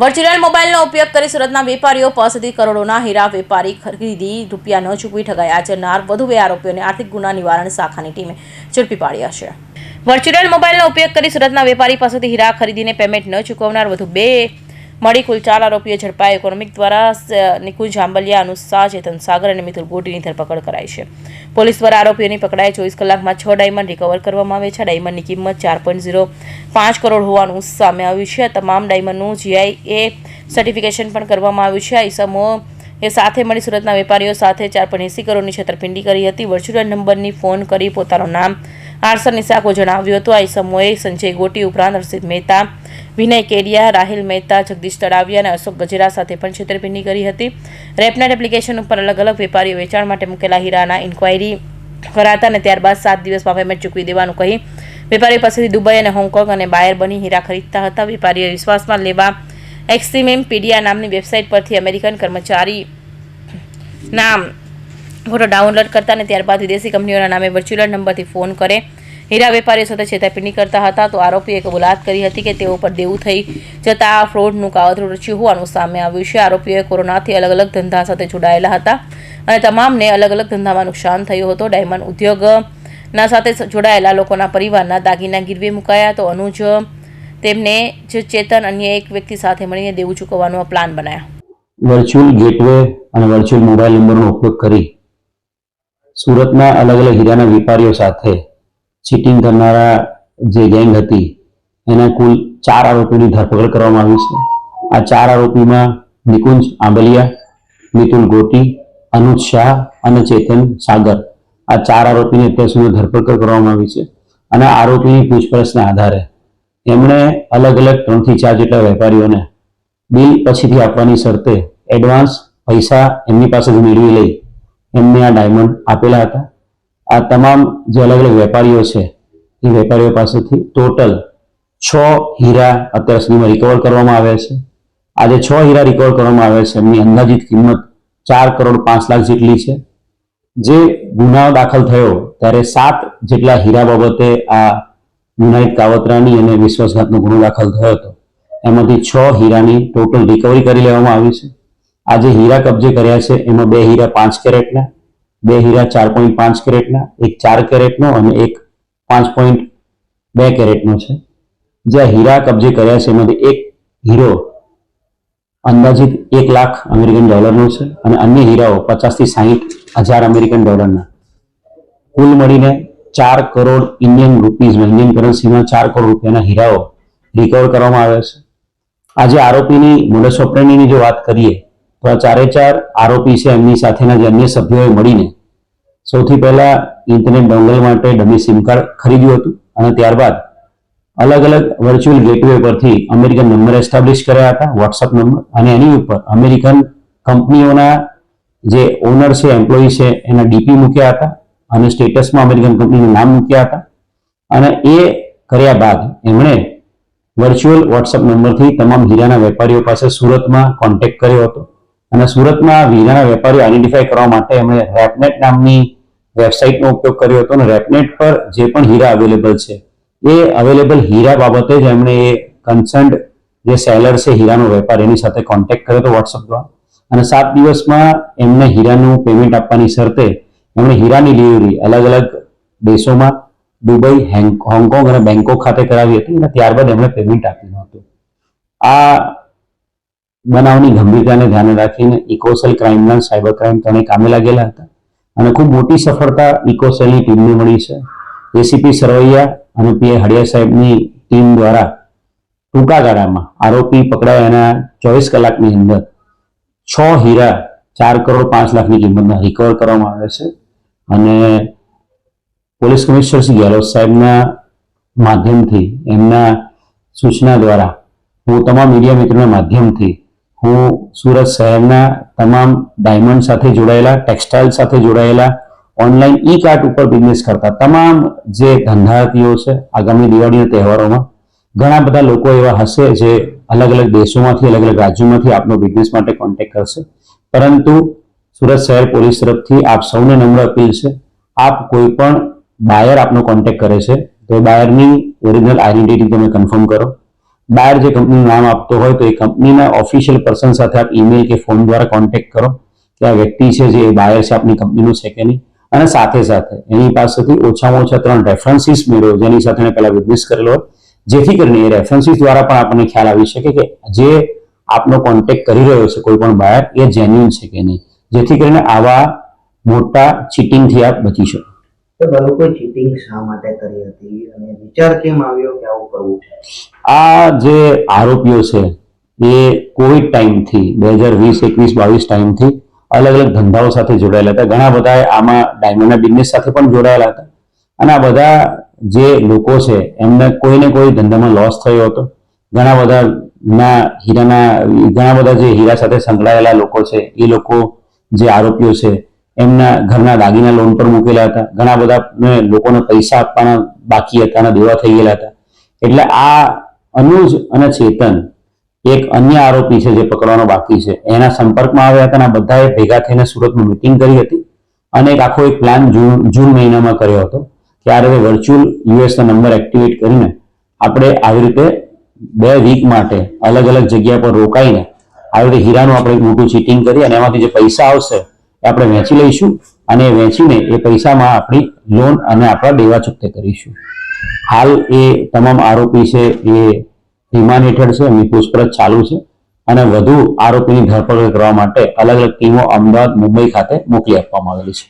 Virtual મોબાઈલનો ઉપયોગ કરી સુરતના વેપારીઓ પાસેથી કરોડોના હીરા વેપારી ખરીદી રૂપિયા ન ચૂકવી ઠગાયા. આચરનાર વધુ બે આરોપીઓને આર્થિક ગુના નિવારણ શાખાની ટીમે ઝડપી પાડ્યા છે. વર્ચ્યુઅલ મોબાઈલનો ઉપયોગ કરી સુરતના વેપારી પાસેથી હીરા ખરીદીને પેમેન્ટ ન ચૂકવનાર વધુ બે મળી કુલ ચાર આરોપીઓ ઝડપાયા ઇકોનોમિક દ્વારા નિકુંજ આંબલિયા અનુસાર ચેતન સાગર અને મિથુલ ગોટીની ધરપકડ કરાઈ છે. પોલીસ દ્વારા આરોપીઓની પકડાય ચોવીસ કલાકમાં છ ડાયમંડ રિકવર કરવામાં આવે છે. ડાયમંડની કિંમત ચાર પોઈન્ટ ઝીરો પાંચ કરોડ હોવાનું સામે આવ્યું છે. તમામ ડાયમંડનું જીઆઈ એ સર્ટિફિકેશન પણ કરવામાં આવ્યું છે. આ ઇસમો એ સાથે મળી સુરતના વેપારીઓ સાથે ચાર પોઈન્ટ એંસી કરોડની છેતરપિંડી કરી હતી. વર્ચ્યુઅલ નંબરની ફોન કરી પોતાનું નામ આરસર નિશાકો જણાવ્યું હતું. આ ઈસમોએ સંજય ગોટી ઉપરાંત હર્ષિત મહેતા, વિનય કેડિયા, રાહિલ મહેતા, જગદીશ તળાવિયા અને અશોક ગજેરા સાથે પણ છેતરપિંડી કરી હતી. રેપનેટ એપ્લિકેશન ઉપર અલગ અલગ વેપારીઓ વેચાણ માટે મૂકેલા હીરાના ઇન્ક્વાયરી કરાતા અને ત્યારબાદ સાત દિવસમાં પેમેન્ટ ચૂકવી દેવાનું કહી વેપારીઓ પાસેથી દુબઈ અને હોંગકોંગ અને બાયર બની હીરા ખરીદતા હતા. વેપારીઓ વિશ્વાસમાં લેવા એક્સિમેમ પીડિયા નામની વેબસાઇટ પરથી અમેરિકન કર્મચારી નામ ફોટો ડાઉનલોડ કરતા અને ત્યારબાદ વિદેશી કંપનીઓના નામે વર્ચ્યુઅલ નંબરથી ફોન કરે. હીરા વેપારીઓ સાથે છેતરપિંડી કરતા હતા તો આરોપીએ કબૂલાત કરી હતી કે તેઓ પર દેવું થઈ જતા ફ્રોડનું કાવતરું રચ્યું હોવાનું સામે આવ્યું છે. આરોપીઓએ કોરોનાથી અલગ અલગ ધંધા સાથે જોડાયેલા હતા અને તમામને અલગ અલગ ધંધામાં નુકસાન થયું હતું. ડાયમંડ ઉદ્યોગના સાથે જોડાયેલા લોકોના પરિવારના દાગીના ગીરવે મુકાયા તો અનુજ તેમને જ ચેતન અન્ય એક વ્યક્તિ સાથે મળીને દેવું ચૂકવવાનો પ્લાન બનાવ્યા વર્ચ્યુઅલ ગેટવે અને વર્ચ્યુઅલ મોબાઈલ નંબરનો ઉપયોગ કરી સુરતના અલગ અલગ હીરાના વેપારીઓ સાથે ચીટિંગ કરનારા જે ગેંગ હતી, એના કુલ ચાર આરોપીની ધરપકડ કરવામાં આવી છે. આ ચાર આરોપીમાં નિકુંજ આંબલિયા, મિતુલ ગોટી, અનુજ શાહ અને ચેતન સાગર આ ચાર આરોપીની અત્યાર સુધી ધરપકડ કરવામાં આવી છે અને આરોપીની પૂછપરછના આધારે એમણે અલગ અલગ ત્રણથી ચાર જેટલા વેપારીઓને બિલ પછીથી આપવાની શરતે એડવાન્સ પૈસા એમની પાસેથી મેળવી લઈ એમને આ ડાયમંડ આપેલા હતા. આ તમામ જે અલગ અલગ વેપારીઓ છે, એ વેપારીઓ પાસેથી ટોટલ છ હીરા અત્યાર સુધીમાં રિકવર કરવામાં આવ્યા છે. આજે છ હીરા રિકવર કરવામાં આવ્યા છે. એમની અંદાજિત કિંમત ચાર કરોડ પાંચ લાખ જેટલી છે. જે ગુનાઓ દાખલ થયો, ત્યારે સાત જેટલા હીરા બાબતે આ ગુનાહિત કાવતરાની અને વિશ્વાસઘાતનો ગુનો દાખલ થયો હતો. એમાંથી છ હીરાની ટોટલ રિકવરી કરી લેવામાં આવી છે. આ જે હીરા કબજે કર્યા છે, એમાં બે હીરા પાંચ કેરેટના, બે હીરા ચાર પોઈન્ટ પાંચ કેરેટના, એક ચાર કેરેટનો અને એક પાંચ પોઈન્ટ બે કેરેટનો છે. જે હીરા કબજે કર્યા છે, એમાંથી એક હીરો અંદાજિત એક લાખ અમેરિકન ડોલરનો છે અને અન્ય હીરાઓ પચાસથી સાહીઠ હજાર અમેરિકન ડોલરના. કુલ મળીને ચાર કરોડ ઇન્ડિયન રૂપીઝમાં ઇન્ડિયન કરન્સીમાં ચાર કરોડ રૂપિયાના હીરાઓ રિકવર કરવામાં આવ્યા છે. આજે આરોપીની મોડસ ઓપરેન્ડીની જો વાત કરીએ તો આ ચારે ચાર આરોપી છે, એમની સાથેના જે અન્ય સભ્યોએ મળીને સૌથી પહેલા ઇન્ટરનેટ ડોંગલ માટે ડમી સિમ કાર્ડ ખરીદ્યું હતું અને ત્યારબાદ અલગ અલગ વર્ચ્યુઅલ ગેટવે પરથી અમેરિકન નંબર એસ્ટાબ્લિશ કર્યા હતા, વોટ્સઅપ નંબર અને એની ઉપર અમેરિકન કંપનીઓના જે ઓનર છે, એમ્પ્લોયી છે, એના ડીપી મૂક્યા હતા અને સ્ટેટસમાં અમેરિકન કંપનીનું નામ મૂક્યા હતા. અને એ કર્યા બાદ એમણે વર્ચ્યુઅલ વોટ્સઅપ નંબરથી તમામ હીરાના વેપારીઓ પાસે સુરતમાં કોન્ટેક્ટ કર્યો હતો. અને સુરતમાં વીરાના વેપારીઓ આઈડેન્ટિફાય કરવા માટે એમણે રેપનેટ નામની વેબસાઇટનો ઉપયોગ કર્યો હતો અને રેપનેટ પર જે પણ હીરા અવેલેબલ છે, એ અવેલેબલ હીરા બાબતે જ એમણે એ કન્સર્ન્ડ જે સેલર છે હીરાનો વેપાર, એની સાથે કોન્ટેક્ટ કર્યો હતો વોટ્સઅપ દ્વારા. અને સાત દિવસમાં એમને હીરાનું પેમેન્ટ આપવાની શરતે એમણે હીરાની ડિલિવરી અલગ અલગ દેશોમાં, દુબઈ, હેંગ- હોંગકોંગ અને બેંકોક ખાતે કરાવી હતી અને ત્યારબાદ એમણે પેમેન્ટ આપ્યું હતું. આ બનાવની ગંભીરતાને ધ્યાને રાખીને ઇકોસેલ ક્રાઇમ સાયબર ક્રાઇમ ત્રણે કામે લાગેલા હતા. અને ખૂબ મોટી સફળતા ઇકોસેલની ટીમને મળી છે. એસીપી સરવૈયા અને પીએ હડિયા સાહેબની ટીમ દ્વારા ટૂંકા ગાળામાં આરોપી પકડાયા ચોવીસ કલાકની અંદર. છ હીરા ચાર કરોડ પાંચ લાખની કિંમતના રિકવર કરવામાં આવે છે. અને પોલીસ કમિશનર શ્રી ગેહલોત સાહેબના માધ્યમથી એમના સૂચના દ્વારા હું તમામ મીડિયા મિત્રોના માધ્યમથી હું સુરત શહેરના તમામ ડાયમંડ સાથે જોડાયેલા ટેક્સટાઇલ સાથે જોડાયેલા ઓનલાઈન ઈ કાર્ટ ઉપર બિઝનેસ કરતા તમામ જે ધંધાર્થીઓ છે, આગામી દિવાળીના તહેવારોમાં ઘણા બધા લોકો એવા હશે જે અલગ અલગ દેશોમાંથી, અલગ અલગ રાજ્યોમાંથી આપનો બિઝનેસ માટે કોન્ટેક્ટ કરશે. પરંતુ સુરત શહેર પોલીસ તરફથી આપ સૌને નમ્ર અપીલ છે, આપ કોઈ પણ બાયર આપનો કોન્ટેક્ટ કરે છે, તો બાયરની ઓરિજિનલ આઈડેન્ટિટી તમે કન્ફર્મ કરો. બાયર જે કંપનીનું નામ આપતો હોય તો એ કંપનીના ઓફિશિયલ પર્સન સાથે આપ ઈમેલ કે ફોન દ્વારા કોન્ટેક્ટ કરો કે આ વ્યક્તિ છે જે બાયર છે આપની કંપનીનું છે કે નહીં. અને સાથે સાથે એની પાસેથી ઓછામાં ઓછા ત્રણ રેફરન્સીસ મેળવો, જેની સાથે એને પહેલા બિઝનેસ કરેલો હોય. જેથી કરીને એ રેફરન્સીસ દ્વારા પણ આપણને ખ્યાલ આવી શકે કે જે આપનો કોન્ટેક્ટ કરી રહ્યો છે કોઈ પણ બાયર એ જેન્યુન છે કે નહીં. જેથી કરીને આવા મોટા ચીટિંગથી આપ બચી શકો. તો કોઈ ચીટિંગ શા માટે કરી હતી? અને વિચાર કેમ આવ્યો કે આવું કરવું છે? આ જે આરોપીઓ છે, એ કોવિડ ટાઈમથી, બે હજાર વીસ, એકવીસ, બાવીસ ટાઈમથી અલગ અલગ ધંધાઓ સાથે જોડાયેલા હતા. ઘણા બધા આમાં ડાયમંડના બિઝનેસ સાથે પણ જોડાયેલા હતા. અને આ બધા જે લોકો છે, એમને કોઈને કોઈ ધંધામાં લોસ થયો હતો. ઘણા બધા ના હીરાના, ઘણા બધા જે હીરા સાથે સંકળાયેલા લોકો છે, એ લોકો જે આરોપીઓ છે એમના ઘરના દાગીના લોન પર મૂકેલા હતા. ઘણા બધા લોકોને પૈસા આપવાના બાકી હતા અને દેવા થઈ ગયેલા હતા. એટલે આ અનુજ અને ચેતન એક અન્ય આરોપી છે જે પકડવાનો બાકી છે. એના સંપર્કમાં આવ્યા હતા અને બધાએ ભેગા થઈને સુરતમાં મિટિંગ કરી હતી અને એક આખો એક પ્લાન જૂન જૂન મહિનામાં કર્યો હતો કે આ રીતે વર્ચ્યુઅલ યુએસનો નંબર એક્ટિવેટ કરીને આપણે આવી રીતે બે વીક માટે અલગ અલગ જગ્યા પર રોકાઈને આવી રીતે હીરાનું આપણે એક મોટું ચીટિંગ કરી અને એમાંથી જે પૈસા આવશે આપણે વેચી લઈશું અને વેચીને એ પૈસામાં આપણી લોન અને આપણા દેવા ચૂકતે કરીશું. હાલ એ તમામ આરોપી છે, એ રિમાન્ડ હેઠળ છે, એમની પૂછપરછ ચાલુ છે અને વધુ આરોપીની ધરપકડ કરવા માટે અલગ અલગ ટીમો અમદાવાદ, મુંબઈ ખાતે મોકલી આપવામાં આવેલી છે.